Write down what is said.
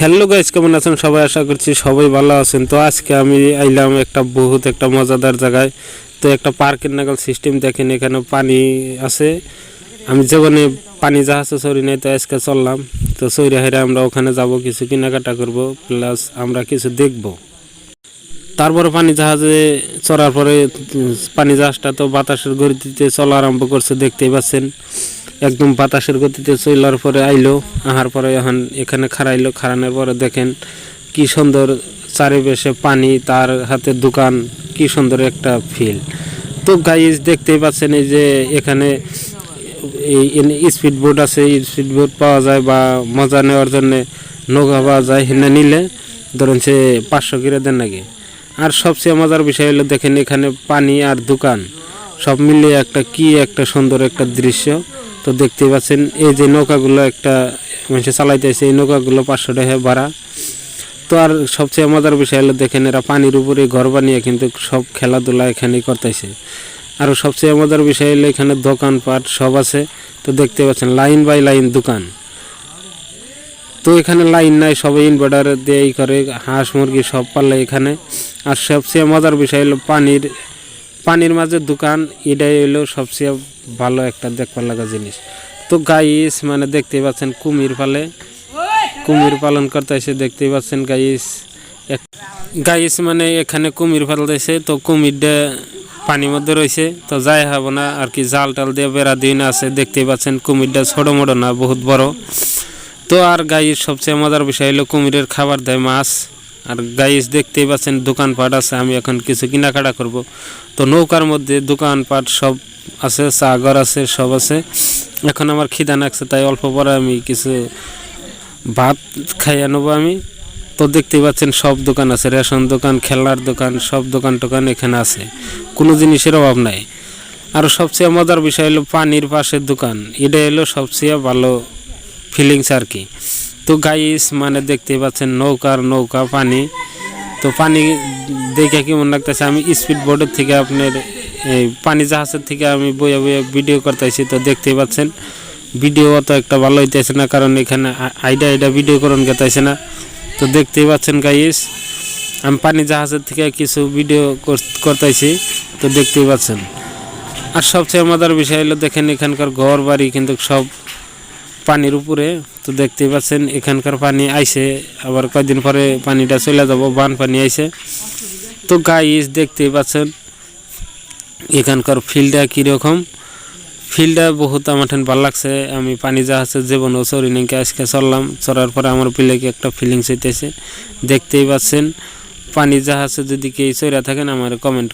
Hello guys কেমন আছেন? সবাই আশা করছি সবাই ভালো আছেন। তো আজকে আমি আইলাম একটা বহুত একটা মজাদার জায়গায়। তো একটা পার্কের নাগাল সিস্টেম দেখেন এখানে পানি আছে। আমি যেখানে পানি জাহাজে চড়ি নাই, তো আজকে চললাম। তো চৈরা হেরে আমরা ওখানে যাব, কিছু কেনাকাটা করব প্লাস আমরা কিছু দেখব। তারপরে পানি জাহাজে চড়ার পরে পানি জাহাজটা তো বাতাসের গতিতে চলা আরম্ভ করছে, দেখতেই পাচ্ছেন। একদম বাতাসের গতিতে চলার পরে আইলো, আহার পরে এখন এখানে খাড়াইলো, খাড়ানোর পরে দেখেন কি সুন্দর চারিপাশে পানি, তার হাতে দোকান, কি সুন্দর একটা ফিল তো গাইজ দেখতেই পাচ্ছেন এই যে এখানে এই স্পিড বোট আছে স্পিড বোট পাওয়া যায় বা মজা নেওয়ার জন্য নৌকা পাওয়া যায়, হেনে নিলে ধরুন সে পাঁচশো কিরে দেন নাকি? আর সবচেয়ে মজার বিষয় হলো দেখেন এখানে পানি আর দোকান, সব মিলিয়ে একটা কি একটা সুন্দর একটা দৃশ্য। তো দেখতে পাচ্ছেন, এই যে নৌকাগুলো একটা মানুষে চালাইতেছে, এই নৌকাগুলো পাঁচশো টাকা ভাড়া। তো আর সবচেয়ে মজার বিষয় হলো দেখেন, এরা পানির উপরে ঘর বানিয়ে কিন্তু সব খেলাধুলা এখানেই করতেছে। আর সবচেয়ে মজার বিষয় হলো এখানে দোকানপাট সব আছে, তো দেখতে পাচ্ছেন, লাইন বাই লাইন দোকান। তো এখানে লাইন নাই, সবাই ইনভার্টার দিয়ে করে, হাঁস মুরগি সব পারলে এখানে। আর সবচেয়ে মজার বিষয় হলো পানির পানির মাঝে দোকান, এটাই হলো সবচেয়ে ভালো একটা দেখবার লাগা জিনিস। তো গাইস মানে দেখতেই পাচ্ছেন কুমির পালে। কুমির পালন করতে এসে দেখতেই পাচ্ছেন গাইস গাইস মানে এখানে কুমির পালতেছে, তো কুমিরটা পানির মধ্যে রয়েছে। তো যাই হব না, আর কি জাল টাল দিয়ে বেড়া দিয়ে না আছে, দেখতেই পাচ্ছেন কুমিরটা ছোট মোটো না, বহুত বড়। তো আর গাইস সবচেয়ে মজার বিষয় হলো কুমিরের খাবার দেয় মাছ। আর গাইস দেখতেই পাচ্ছেন দোকানপাট আছে, আমি এখন কিছু কেনাকাটা করব। তো নৌকার মধ্যে দোকানপাট সব আছে সাগর আছে, সব আছে। এখন আমার খিদা লাগছে, তাই অল্প পরে আমি কিছু ভাত খাইয়ে নেব আমি। তো দেখতেই পাচ্ছেন সব দোকান আছে, রেশন দোকান, খেলনার দোকান, সব দোকান টোকান এখানে আছে। কোনো জিনিসের অভাব নাই। আর সবচেয়ে মজার বিষয় হলো পানির পাশের দোকান, এটা হলো সবচেয়ে ভালো ফিলিংস আর কি। তো গাইস মানে দেখতেই পাচ্ছেন নৌকার নৌকা, পানি। তো পানি দেখে কেমন লাগতেছে? আমি স্পিড বোর্ডের থেকে আপনার এই পানি জাহাজের থেকে আমি বইয়া বইয়া ভিডিও করতেছি। তো দেখতেই পাচ্ছেন ভিডিও অত একটা ভালো হইতেছে না, কারণ এখানে আইডা আইডা ভিডিও করুন গেতেছে না। তো দেখতেই পাচ্ছেন গাইস আমি পানি জাহাজের থেকে কিছু ভিডিও করতেছি। তো দেখতেই পাচ্ছেন। আর সবচেয়ে মজার বিষয় হলো, দেখেন এখানকার ঘর বাড়ি কিন্তু সব পানির উপরে। তো দেখতেই পাচ্ছেন, এখানকার পানি আইসে, আবার কয়দিন পরে পানিটা চলে যাব, বান পানি আইছে তো গাইস দেখতেই পাচ্ছেন, এখানকার ফিল্ডটা কীরকম। ফিল্ডটা বহুত আমার ঠান ভালো লাগছে। আমি পানি জাহাজের জীবনও চড়ি নাকি আজকে চললাম চড়ার পরে আমার পিলেকে একটা ফিলিংস হইতেছে। দেখতেই পাচ্ছেন, পানি জাহাজে যদি কেউ চড়া থাকেন, আমার কমেন্ট